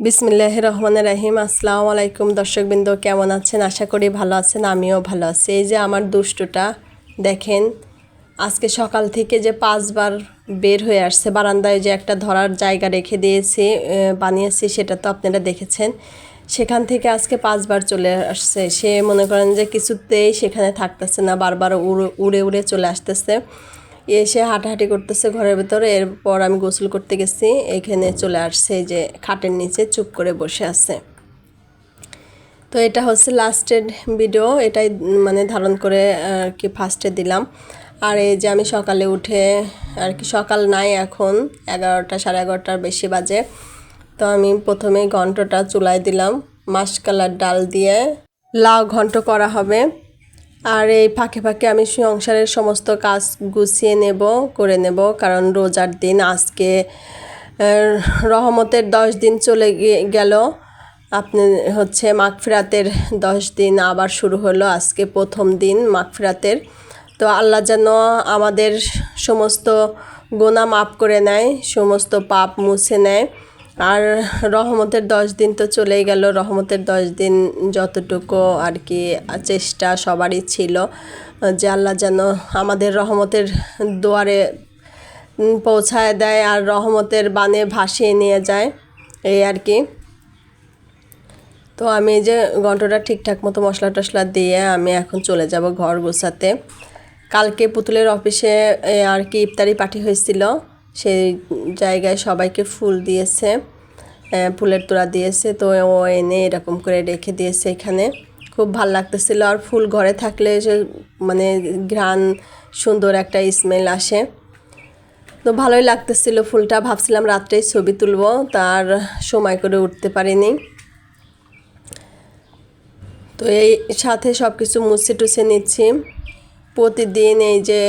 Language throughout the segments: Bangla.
বিসমিল্লাহ রহমান রাহিম আসসালামু আলাইকুম দর্শকবৃন্দ, কেমন আছেন? আশা করি ভালো আছেন, আমিও ভালো আছি। এই যে আমার দুষ্টুটা, দেখেন, আজকে সকাল থেকে যে পাঁচবার বের হয়ে আসছে, বারান্দায় যে একটা ধরার জায়গা রেখে দিয়েছি বানিয়েছি, সেটা তো আপনারা দেখেছেন। সেখান থেকে আজকে পাঁচবার চলে আসছে। সে মনে করেন যে কিছুতেই সেখানে থাকতেছে না, বারবার উড়ে উড়ে উড়ে চলে আসতেছে। এসে হাঁটাহাঁটি করতেছে ঘরের ভেতরে। এরপর আমি গোসল করতে গেছি। এখানে চলে আসছে যে খাটের নিচে চুপ করে বসে আছে। তো এটা হচ্ছে লাস্টের ভিডিও। এটাই মানে ধারণ করে আর কি ফার্স্টে দিলাম। আর এই যে আমি সকালে উঠে আর কি, সকাল নাই এখন, এগারোটা সাড়ে এগারোটার বেশি বাজে। তো আমি প্রথমে ঘন্টটা চুলায় দিলাম। মাসকালার ডাল দিয়ে লাউ ঘন্ট করা হবে। আর এই ফাঁকে ফাঁকে আমি সংসারের সমস্ত কাজ গুছিয়ে নেব, করে নেব। কারণ রোজার দিন আজকে রহমতের দশ দিন চলে গেল। আপনি হচ্ছে মাগফিরাতের দশ দিন আবার শুরু হলো আজকে প্রথম দিন মাগফিরাতের। তো আল্লাহ যেন আমাদের সমস্ত গোনা মাফ করে নেয়, সমস্ত পাপ মুছে নেয়। আর রহমতের দশ দিন তো চলেই গেল। রহমতের দশ দিন যতটুকু আর কি চেষ্টা সবারই ছিল যে আল্লাহ যেন আমাদের রহমতের দুয়ারে পৌঁছায় দেয় আর রহমতের বানে ভাসিয়ে নিয়ে যায়। এই আর কি। তো আমি যে ঘন্টটা ঠিকঠাক মতো মশলা টশলা দিয়ে আমি এখন চলে যাব ঘর গোছাতে। কালকে পুতুলের অফিসে আর কি ইফতারি পার্টি হয়েছিল। সেই জায়গায় সবাইকে ফুল দিয়েছে ফুলের তোড়া দিয়েছে, তো ও এনে এরকম করে রেখে দিয়েছে এখানে। খুব ভালো লাগতেছিল। আর ফুল ঘরে থাকলে যে মানে ঘ্রাণ, সুন্দর একটা স্মেল আসে। তো ভালোই লাগতেছিল ফুলটা। ভাবছিলাম রাত্রেই ছবি তুলবো, তার সময় করে উঠতে পারিনি। তো এই সাথে সব কিছু মুছে টুছে নিচ্ছি। প্রতিদিন এই যে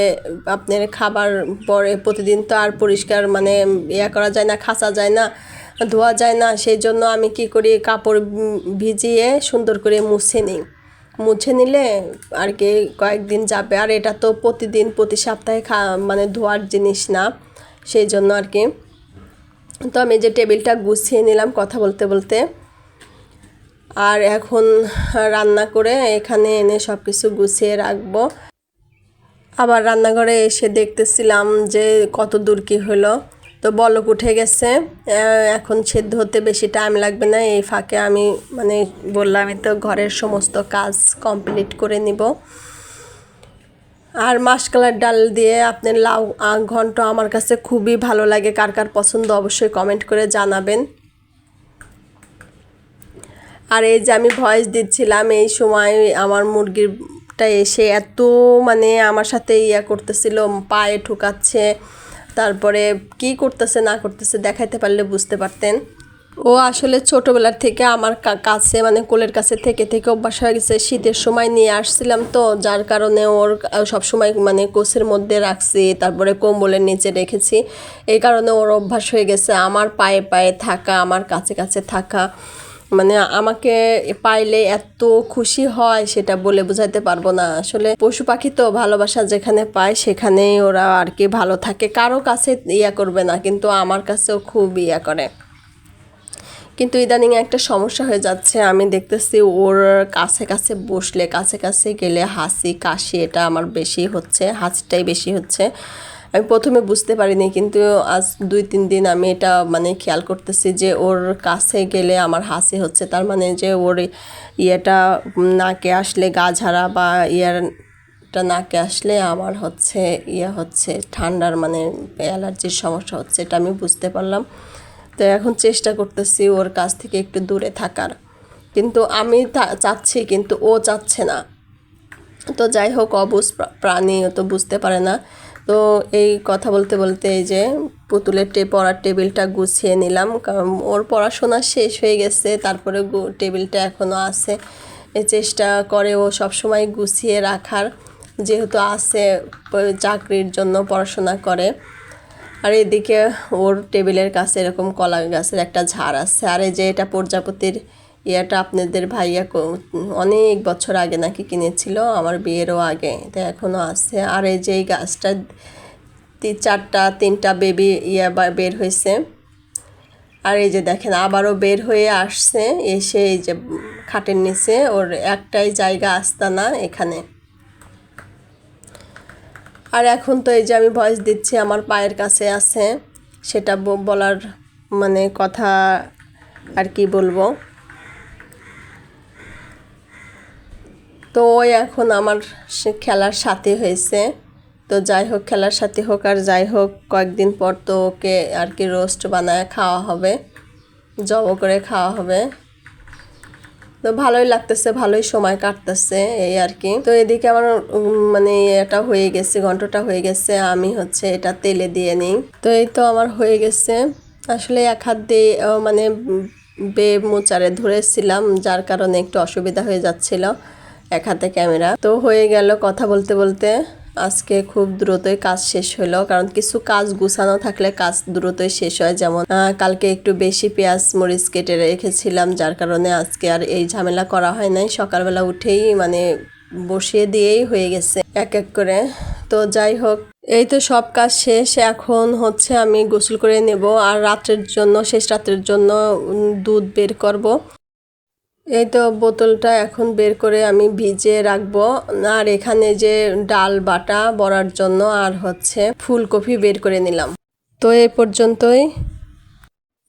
আপনার খাবার পরে প্রতিদিন তো আর পরিষ্কার মানে ইয়া করা যায় না খাসা যায় না, ধোয়া যায় না। সেই জন্য আমি কি করি, কাপড় ভিজিয়ে সুন্দর করে মুছে নিই। মুছে নিলে আর কি কয়েকদিন যাবে। আর এটা তো প্রতিদিন, প্রতি সপ্তাহে খা মানে ধোয়ার জিনিস না, সেই জন্য আর কি। তো আমি যে টেবিলটা গুছিয়ে নিলাম কথা বলতে বলতে। আর এখন রান্না করে এখানে এনে সব কিছু গুছিয়ে রাখব। আবার রান্নাঘরে এসে দেখতেছিলাম যে কত দূর কী হলো। তো বলক উঠে গেছে। এখন সেদ্ধ হতে বেশি টাইম লাগবে না। এই ফাঁকে আমি মানে বললাম তো ঘরের সমস্ত কাজ কমপ্লিট করে নিব। আর মাসকালার ডাল দিয়ে আপনার লাউ ঘন্ট আমার কাছে খুবই ভালো লাগে। কার কার পছন্দ অবশ্যই কমেন্ট করে জানাবেন। আর এই যে আমি ভয়েস দিচ্ছিলাম, এই সময় আমার মুরগিরটা এসে এত মানে আমার সাথে ইয়া করতেছিল, পায়ে ঠুকাচ্ছে, তারপরে কি করতেছে, না করতেছে দেখাইতে পারলে বুঝতে পারতেন। ও আসলে ছোটোবেলার থেকে আমার কাছে মানে কোলের কাছে থেকে থেকে অভ্যাস হয়ে গেছে। শীতের সময় নিয়ে আসছিলাম তো, যার কারণে ওর সব সময় মানে কোষের মধ্যে রাখছি, তারপরে কম্বলের নিচে রেখেছি। এই কারণে ওর অভ্যাস হয়ে গেছে। আমার পায়ে পায়ে থাকা, আমার কাছে কাছে থাকা। মানে আমাকে পাইলে এত খুশি হয় সেটা বলে বোঝাতে পারব না। আসলে পশু পাখি তো ভালোবাসা যেখানে পায় সেখানেই ওরা আর কি ভালো থাকে। কারও কাছে ইয়া করবে না, কিন্তু আমার কাছেও খুব ইয়া করে। কিন্তু ইদানিং একটা সমস্যা হয়ে যাচ্ছে। আমি দেখতেছি ওর কাছে কাছে বসলে, কাছে কাছে গেলে হাসি, কাশি এটা আমার বেশি হচ্ছে, হাসিটাই বেশি হচ্ছে। আমি প্রথমে বুঝতে পারিনি, কিন্তু আজ দুই, তিন দিন আমি এটা মানে খেয়াল করতেছি যে ওর কাছে গেলে আমার হাসি হচ্ছে। তার মানে যে ওর ইয়েটা নাকে আসলে গা ঝাড়া বা ইয়ারটা নাকে আসলে আমার হচ্ছে ইয়ে হচ্ছে, ঠান্ডার মানে অ্যালার্জির সমস্যা হচ্ছে, এটা আমি বুঝতে পারলাম। তো এখন চেষ্টা করতেছি ওর কাছ থেকে একটু দূরে থাকার। কিন্তু আমি চাচ্ছি, কিন্তু ও চাচ্ছে না। তো যাই হোক অবুজ প্রাণী তো বুঝতে পারে না। তো এই কথা বলতে বলতে এই যে পুতুলের টে, পড়ার টেবিলটা গুছিয়ে নিলাম, কারণ ওর পড়াশোনা শেষ হয়ে গেছে, তারপরে টেবিলটা এখনও আছে। চেষ্টা করে ও সবসময় গুছিয়ে রাখার, যেহেতু আছে চাকরির জন্য পড়াশোনা করে। আর এদিকে ওর টেবিলের কাছে এরকম কলা গাছের একটা ঝাড় আছে, আর এই যে এটা প্রজাপতির ইয়েটা আপনাদের ভাইয়া অনেক বছর আগে নাকি কিনেছিল, আমার বিয়েরও আগে, তো এখনও আছে। আর এই যে এই গাছটা চারটা, তিনটা বেবি ইয়া বের হয়েছে। আর এই যে দেখেন, আবারও বের হয়ে আসছে, এসে এই যে খাটের নিচে, ওর একটাই জায়গা আস্তানা এখানে। আর এখন তো এই যে আমি ভয়েস দিচ্ছি, আমার পায়ের কাছে আছে, সেটা বলার মানে কথা আর কি বলব? তো ওই এখন আমার খেলার সাথে হয়েছে। তো যাই হোক, খেলার সাথে হোক আর যাই হোক, কয়েকদিন পর তো ওকে আর কি রোস্ট বানায় খাওয়া হবে জব করে খাওয়া হবে। তো ভালোই লাগতেছে, ভালোই সময় কাটতেছে এই আর কি। তো এদিকে আমার মানে এটা হয়ে গেছে, ঘন্টটা হয়ে গেছে, আমি হচ্ছে এটা তেলে দিয়ে নিই। তো এই তো আমার হয়ে গেছে। আসলে এক হাত দিয়ে মানে বে মোচারে ধরেছিলাম, যার কারণে একটু অসুবিধা হয়ে যাচ্ছিল। এক হাতে ক্যামেরা। তো হয়ে গেল কথা বলতে বলতে আজকে খুব দ্রুতই কাজ শেষ হলো, কারণ কিছু কাজ গুছানো থাকলে কাজ দ্রুতই শেষ হয়। যেমন কালকে একটু বেশি পেঁয়াজ মরিচ কেটে রেখেছিলাম, যার কারণে আজকে আর এই ঝামেলা করা হয় নাই। সকালবেলা উঠেই মানে বসিয়ে দিয়েই হয়ে গেছে এক এক করে। তো যাই হোক, এই তো সব কাজ শেষ। এখন হচ্ছে আমি গোসল করে নেব, আর রাত্রের জন্য, শেষ রাত্রের জন্য দুধ বের করব। এই তো বোতলটা এখন বের করে আমি ভিজিয়ে রাখব। আর এখানে যে ডাল বাটা বড়ার জন্য আর হচ্ছে ফুলকপি বের করে নিলাম। তো এ পর্যন্তই।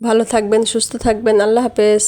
ভালো থাকবেন, সুস্থ থাকবেন। আল্লাহ হাফেজ।